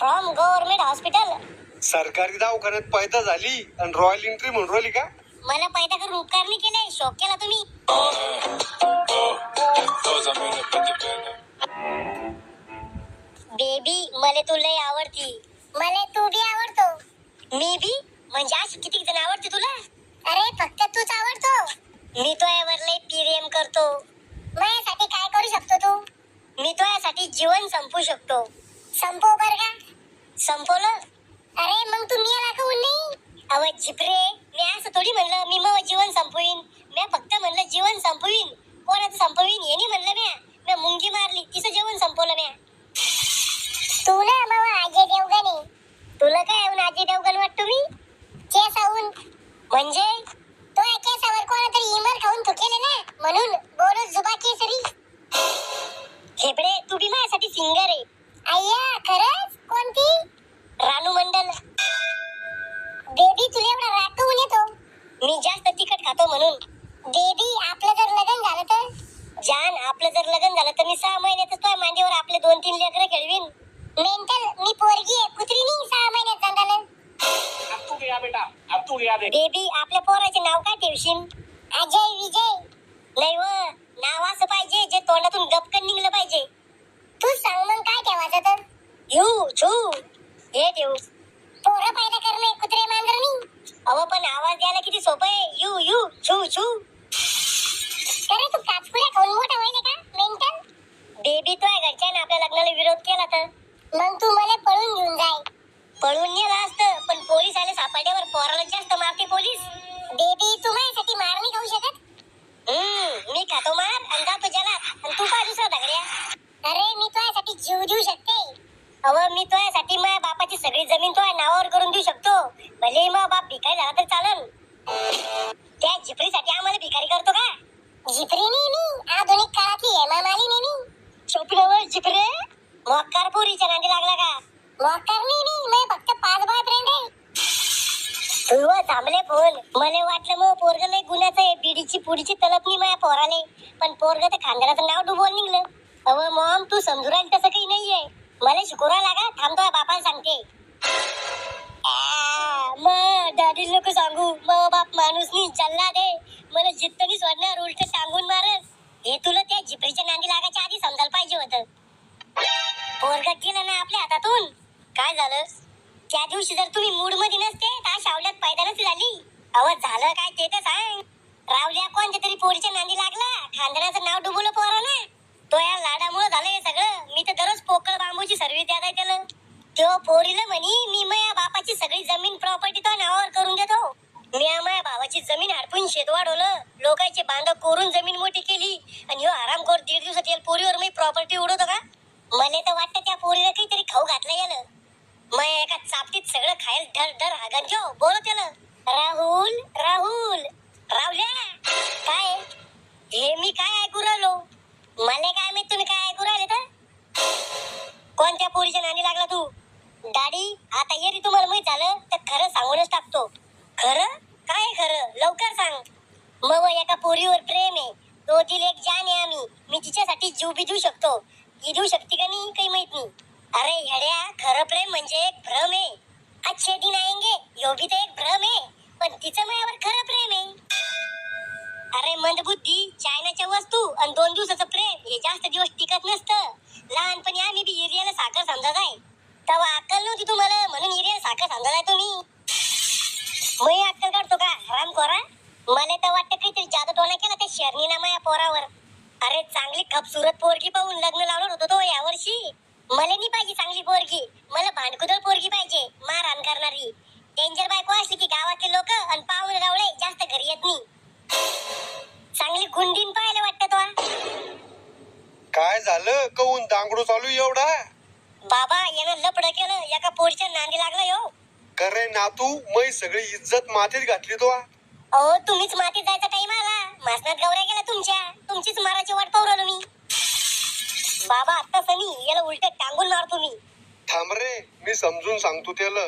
From government hospital सरकारी दवाखान्यात पैदा झाली आणि रॉयल एंट्री म्हणून राहिली का? मला पैदा करून उपकार नाही केले शोक केला तुम्ही? बेबी मला तू लय आवडती. मला तू बी आवडतो. मी बी? म्हणजे अशी किती जण आवडते तुला अरे फक्त तूच आवडतो मी तो यावर लय प्रेम करतो माझ्यासाठी काय करू शकतो तू मी तो यासाठी जीवन संपू शकतो संपव बर का संपवलं अरे मग तू मी याला कहून नाही अव जिपरे मी असं थोडी म्हणलं मी मग जीवन संपवीन मी फक्त म्हणलं जीवन संपवीन कोणाचं संपवीन हे नाही म्हणलं म्या मी मुंगी मारली तिचं जेवण संपवलं म्या तू ना मावा अजय देवगण तुला काय येऊन अजय देवगण वाटतो मी केसाहून म्हणजे तो या केसावर कोणातरी इमर खाऊन थुकेले ना म्हणून बोलो जुबा केसरी खेपडे तू बी माझ्यासाठी सिंगर आहे अय्या खरंच कोणती रानू मंडल बेबी तुला एवढा राग काहून येतो मी जास्त तिखट खातो म्हणून बेबी आपलं जर लग्न झालं तर? जान आपलं जर लग्न झालं तर मी सहा महिन्यातच तुझ्या मांडीवर आपले दोन तीन लेकरं खेळवीन. मेंटल मी पोरगी आहे कुत्री नाही सहा महिन्यात झालं अब तू गया बेटा अब तू गया देख बेबी आपल्या पोराचे नाव काय ठेवशील? अजय विजय. नाही व नाव असं पाहिजे जे तोंडातून गपकन निघलं पाहिजे. तू सांग मग काय ठेवायचं तर? यू छू हे ठेवू पोरं पैदा करणे कुत्रे मांजरणी अहो पण आवाज द्यायला किती सोपं आहे यू छू छू अरे तू काचकुल्या खाऊन मोठा व्हायला का? मेंटल बेबी तो घरच्यानं आपल्या लग्नाला विरोध केला तर? मग तू मला पळून घेऊन जाय. पळून नेलं असतं पण पोलीस आले सापडल्यावर पोराला जास्त मारते पोलीस. बेबी तू माझ्यासाठी मार नाही खाऊ शकत? हम्म मी खातो मार आणि जातो जलात आणि तू काय दुसरा दगड्या. अरे मी तुझ्यासाठी जीव देऊ शकते. अव मी तुझ्यासाठी माझ्या बापाची सगळी जमीन तुझ्या नावावर करून देऊ शकतो. भले मग बाप भिकारी झाला तर चालन. झिपरीसाठी आम्हाला भिकारी करतो का? झिपरी नाही मी. आधुनिक काळातली हेमा मालिनी मी. स्वप्नवर झिपरे? मोक्कार पोरीच्या नादी लागला का? मोक्कार नाही मी मी फक्त पाच बॉय फ्रेंड आहे. तुझं थांबले फोन. मला वाटलं मग पोरग लय गुन्ह्याचं आहे. बिडीची पुडीची तलप नाही माझ्या पोराले. पण पोरग तर खानदाराचं नाव डुबवून निघलं. अव मॉम तू समजू राहील तसं काही नाहीये. मला शिकवरा लागा थांबतो बापाला सांगते. आ, मग डॅडी लोक सांगू. मग बाप माणूस मी चालला दे. मला जित्त नाही सोडणार उलट सांगून मारस. हे तुला त्या जिपरीच्या नांदी लागायच्या आधी समजायला पाहिजे होतं. पोरग गेलं ना आपल्या हातातून. काय झालं? त्या दिवशी जर तुम्ही मूडमध्ये नसते तर शावल्यात पैदा झाली. अव झालं काय ते तर सांग. रावल्या कोणत्या तरी पोरीच्या नांदी लागला. खांदण्याचं नाव डुबवलं पोरानं. तो या लाडामुळे झालं हे सगळं. मी तर दररोज पोकळ बांबूची सर्व्हिस द्यायला त्याला. तो पोरीला म्हणी मी माझ्या बापाची सगळी जमीन प्रॉपर्टी तो नावावर करून देतो. मी माझ्या भावाची जमीन हडपून शेत वाढवलं लोकांचे बांधव कोरून जमीन मोठी केली. आणि ह्यो आरामखोर दीड दिवसात येईल पोरीवर मी प्रॉपर्टी उडवतो का? मला तर वाटतं त्या पोरीला काहीतरी खाऊ घातलं गेलं मग एका चापटीत सगळं खायला धर धर हागन. जो बोल त्याला. राहुल राहुल. राहुल्या काय? हे मी काय ऐकू राहिलो? मला दाडी आता ये तुम्हाला माहीत झालं तर खरं सांगूनच टाकतो. खरं? काय खरं? लवकर सांग. मग एका पोरीवर प्रेम आहे. तो दिल एक जान आहे आम्ही. मी तिच्यासाठी जीव बी देऊ शकतो. ती देऊ शकते का नाही काही माहीत नाही. अरे येड्या खरं प्रेम म्हणजे एक भ्रम आहे. अच्छे दिन आएंगे यो भी तर एक भ्रम आहे. पण तिचं माझ्यावर खरं प्रेम आहे. अरे मंदबुद्धी चायनाच्या वस्तू आणि दोन दिवसाचं प्रेम हे जास्त दिवस टिकत नसतं. लहानपणी आम्ही बी एरियाला साखर समजा आहे. तेव्हा अक्कल नव्हती तुम्हाला. म्हणून एरियाला साखर समजा तुम्ही. मी अक्कल काढतो का? आराम कोरा मला तर वाटतं काहीतरी जादू टोना केला त्या शरणीना माया पोरावर. अरे चांगली खपसुरत पोरगी पाहून लग्न लावणार होतो तो यावर्षी. मला नाही पाहिजे चांगली पोरगी. मला भांडकुदळ पोरगी पाहिजे मारहाण करणारी. डेंजर बायको असली की गावातले लोक आणि पाहुणे गावळे जास्त घरी येत नाही. चांगली गुंडीन पाहायला वाटतं तो. काय झालं? कहून दांगडू चालू एवढा? बाबा यानं लपड केलं एका पोरीच्या नांदी लागला यो. करे नातू मै सगळी इज्जत मातीत घातली तो. अहो तुम्हीच मातीत जायचा टाइम आला. मासनात गवऱ्या गेला तुमच्या. तुमचीच माराची वाट पाहू राहिलो मी. बाबा आता सनी याला उलट टांगून मारतो मी. थांब रे मी समजून सांगतो त्याला.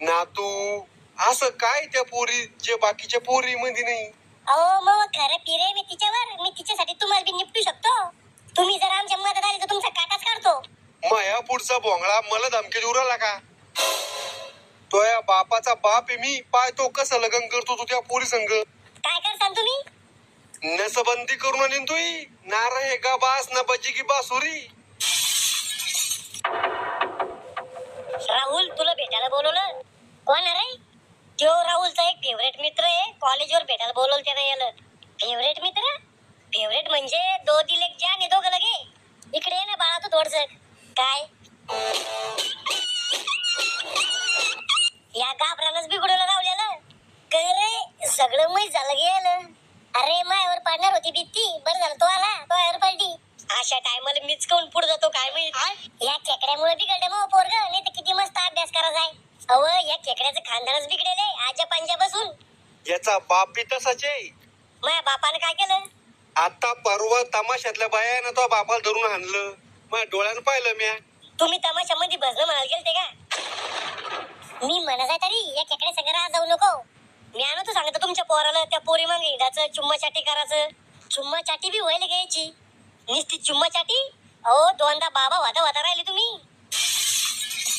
नातू असं काय त्या पोरी जे बाकीच्या पोरी मध्ये नाही? अहो मग खरं पिरे मी तिच्यावर मी तिच्यासाठी तुम्हाला बी निपटू शकतो? तुम्ही जर आमच्या मदत आली तर तुमचा काटाच काढतो. माया पुढचा भोंगळा मला धमकी देऊ राहिला का? तो या बापाचा बाप आहे मी. पाय तो कसं लग्न करतो तू त्या पोरी संग. काय करसान तुम्ही? नसबंदी करून आणीन तुई. नारा हे गा बास ना बजी की बासुरी. राहुल तुला भेटायला बोलवलं? कोण रे? तो राहुलचा एक फेवरेट मित्र आहे. कॉलेजवर भेटायला बोलवलं त्यानं याला फेवरेट मित्र? फेवरेट म्हणजे दो दिल एक जान आहे दोघं लगे इकडे ये ना बाळा तू थोडस काय? या गाभरानच बिघडवलं रावल्याला काय रे सगळं मै झालं गेलं. अरे मायावर पडणार होती भीती. बरं झालं तो आला तो यावर पडली. अशा टायमाला मीच काऊन पुढे जातो काय माहीत? या खेकड्यामुळे बिघडलं मग पोरग. नाही तर किती मस्त अभ्यास करायचा आहे. अव या खेकड्याचं खानदानच बिघडेले आजच्या पंजा बसून याचा बाप बी तसाच आहे. माझ्या बापानं काय केलं? आता परवा तमाशातल्या बायानं तो बापाला धरून आणलं. माझ्या डोळ्यानं पाहिलं म्या. तुम्ही तमाशामध्ये भजन म्हणाल गेलते का? मी म्हणत आहे तरी या केकडे सगळं जाऊ नको. मी आणतो सांगतो तुमच्या पोराला त्या पोरी मग हिंडाचं चुम्मा चाटी करायचं. चुम्मा चाटी बी व्हायला घ्यायची. नुसती चुम्मा चाटी? अहो दोनदा बाबा वादा वादा राहिले तुम्ही.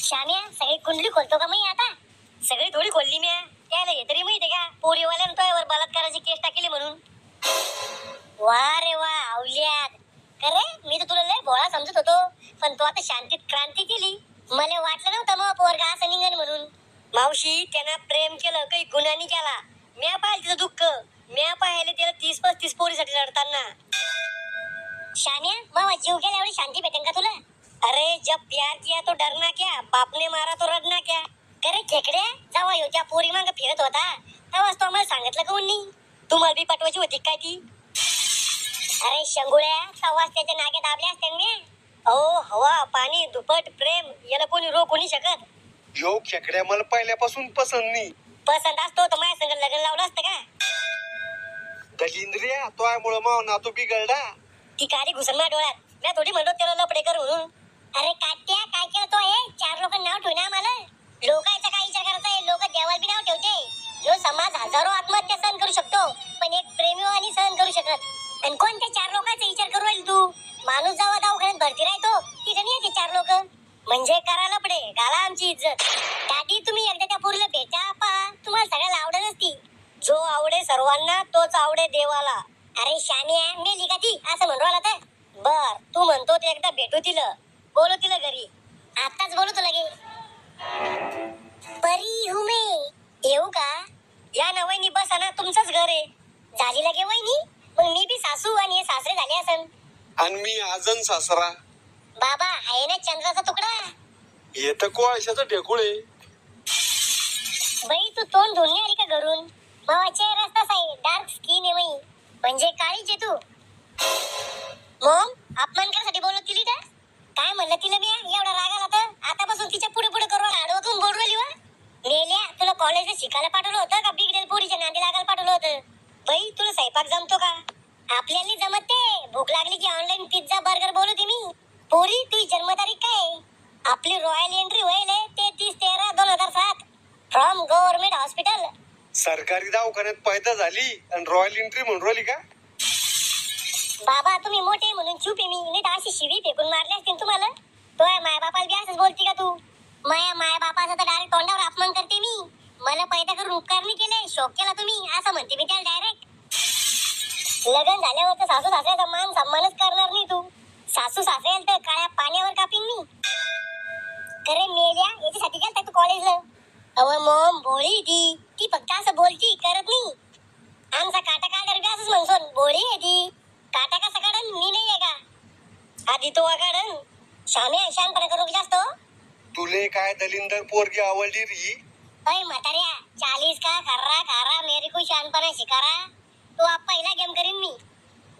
श्याम्या सगळी कुंडली खोलतो का मी आता? सगळी थोडी खोलली म्या. त्याला हे तरी माहितीये का? पोरीवाल्यानं तोयावर बलात्काराची केस टाकली म्हणून. वा रे वा आवल्यात. खरे मी तर तुला लय भोळा समजत होतो पण तू आता शांतीत क्रांती केली मला वाटलं नव्हतं मग पोरगा असं निघन म्हणून मावशी त्यानं प्रेम केलं नाही गुन्हानी केला. म्या पाहिलं तिचं दुःख. म्या पाहिले त्याला तीस पस्तीस पोरीसाठी लढताना शान्या बाबा जीव गेल्या एवढी शांती भेटेन का तुला? अरे जब प्यार किया तो डरना क्या. बापने मारा तो रडना क्या. करे खेकडे जेव्हा ह्यो त्या पोरी माग फिरत होता. तेव्हाच तो आम्हाला सांगितलं का उन्नी? तुम्हाला बी पटवायची होती काय ती? अरे शंगुळ्या तेव्हाच त्याच्या नागे दाबल्या असते मी अहो हवा पाणी दुपट प्रेम याला कोणी रोखू नाही शकत. यो खेकड्या मला पहिल्यापासून पसंत नाही. पसंत असतो तर माझ्या संग लग्न लावलं असतं का? दलिंद्रिया तो आहे मुळे माव नातू बिघडला. ती काडी घुसन माझ्या डोळ्यात. मी थोडी म्हणतो त्याला लपडे कर म्हणून. अरे काट्या काय केलं तो हे? चार लोक नाव ठेवू ना आम्हाला. लोकांचा काय विचार करायचा आहे? लोक देवाला बी नाव ठेवते. जो समाज हजारो आत्महत्या सहन करू शकतो पण एक प्रेमी आणि सहन करू शकत. आणि कोणत्या चार लोकांचा विचार करू राहील तू? माणूस जेव्हा दवाखान्यात भरती राहतो तिथे नाही येते चार लोक. म्हणजे करा लपडे घाला आमची इज्जत. दादी तुम्ही एकदा त्या पोरीला भेटा पहा तुम्हाला सगळ्याला आवडत असती जो आवडे सर्वांना तोच आवडे देवाला. अरे शानिया मेली का ती असं म्हणू राहिला तर. बर तू म्हणतो ते एकदा भेटू तिला. बोलू तिला घरी. आताच बोलू तुला गे परी हुमे येऊ का? या ना वहिनी बसा ना तुमचंच घर आहे. झाली लगे वहिनी. मग मी बी सासू आणि हे सासरे झाले असन. आणि मी आजन सासरा. बाबा आहे ना चंद्राचा तुकडा? येत कोळशाचं ढेकुळे बाई तू तोंड धुणे आली का घरून? मावा चेहरा तसा आहे डार्क स्किन आहे बाई. म्हणजे काळीच आहे तू. मग अपमान करासाठी बोलत तिली तर काय म्हणलं तिला मी एवढा राग आला तर? आतापासून तिच्या पुढे पुढे करून आडवतून बोलू राहिली वा मेल्या तुला कॉलेजला शिकायला पाठवलं होतं का? बिगडेल पोरीच्या नांदी लागायला पाठवलं होतं? बाई तुला स्वयंपाक जमतो का? आपल्याला जमत ते. भूक लागली की ऑनलाईन पिझ्झा बर्गर बोलवते मी. पोरी तुझी जन्मतारीख काय आपली रॉयल एंट्री होईल तेहतीस तेरा दोन हजार सात. फ्रॉम गव्हर्नमेंट हॉस्पिटल सरकारी दवाखान्यात पैदा झाली आणि रॉयल एंट्री म्हणून राहिली का? बाबा तुम्ही मोठे म्हणून चुप आहे मी. नाही तर अशी शिवी फेकून मारली असतील तुम्हाला. तो माय बापाला बी असंच बोलते का तू? माया माय बापाचा तर डायरेक्ट तोंडावर अपमान करते मी. मला पैदा करून उपकार नाही केले शोक केला तुम्ही. असं म्हणते मी त्याला डायरेक्ट लग्न झाल्यावर तर सासू सासऱ्याचा मान सन्मानच करणार नाही तू. सासू सासऱ्याला तर काळ्या पाण्यावर कापीन मी. खरे मेल्या याच्यासाठी गेलता तू कॉलेजला अव मॉम भोळी ती. ती फक्त असं बोलती करत नाही. आमचा काटा काय करबी असंच म्हणतो भोळी आहे ती. काटा कसा काढन? मी नाही आहे का? आधी तो काढन शामे शानपणा करू जास्त. तुले काय दलिंदर पोरगी आवडली री? अय म्हाताऱ्या चालीस का खर्रा खारा मेरी को शानपणा शिकारा. तो आप पहिला गेम करीन मी.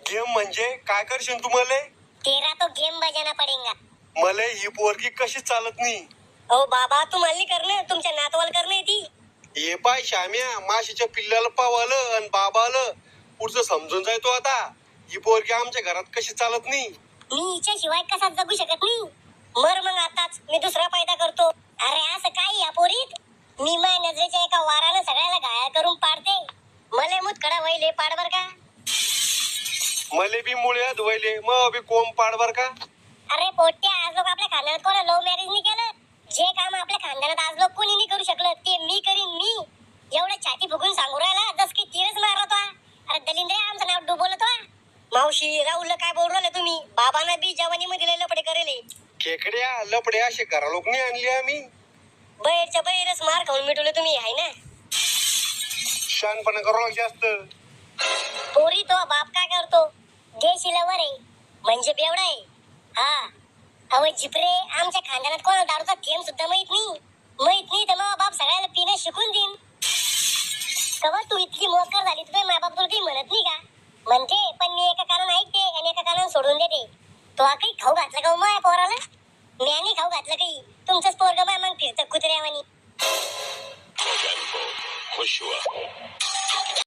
गेम म्हणजे काय करशील तुम्हाला तेरा तो गेम बजाना पडेगा. मला ही पोरगी कशी चालत नाही? ओ बाबा तुम्हाला नाही करणं तुमच्या नातवाला करणं ती. ये पाय श्याम्या माशीच्या पिल्ल्याला पावालं आणि बाबालं. पुढचं समजून जाय तो आता. ही पोरगी आमच्या घरात कशी चालत नाही? मी हिच्याशिवाय कसा जगू शकत नाही. मर मग आताच मी दुसरा पैदा करतो. अरे असं काय या पोरीत? मी माय नजरेच्या एका वारानं सगळ्याला घायल करून पाडते. मले मुतकडा वहिले पाड बर का? मले बी मुळे धुवायले मग बी कोंब पाड बर का? अरे पोट्या आज लोक आपल्या खाण्यात खानदानात आज लोक कोणी नाही करू शकलं ते मी करीन मी. एवढं छाती फुगून सांगू राहिला जस की तीरच मारला तो अरे दलिंद्र आमचं नाव डुबवलं तो मावशी राहुलला काय बोलू राहिले तुम्ही? बाबांना बी जवानी मध्ये लपडे करेले. खेकड्या लपड्या असे घरा लोक नाही आणले आम्ही. बैरच्या बैरच मार खाऊन मिटवले तुम्ही हाय ना? शानपणा करू जास्त. पोरी तो बाप काय करतो? देशीलवर आहे म्हणजे बेवडा आहे. हा. अवय जिपरे आमच्या खानदानात कोणाला दारूचा थेंब सुद्धा माहीत नाही. माहीत नाही तर मग बाप सगळ्याला पिणं शिकून देईन. कवा तू इतकी मोकर झाली तुझे माय बाप तुला काही म्हणत नाही का? म्हणते पण मी एका कारण ऐकते आणि एका कारण सोडून देते. तो हा काही खाऊ घातलं का हो माय माझ्या पोराला म्याने खाऊ घातलं काही? तुमचंच पोरग माय मग फिरतं कुत्र्यावानी. खुश हुआ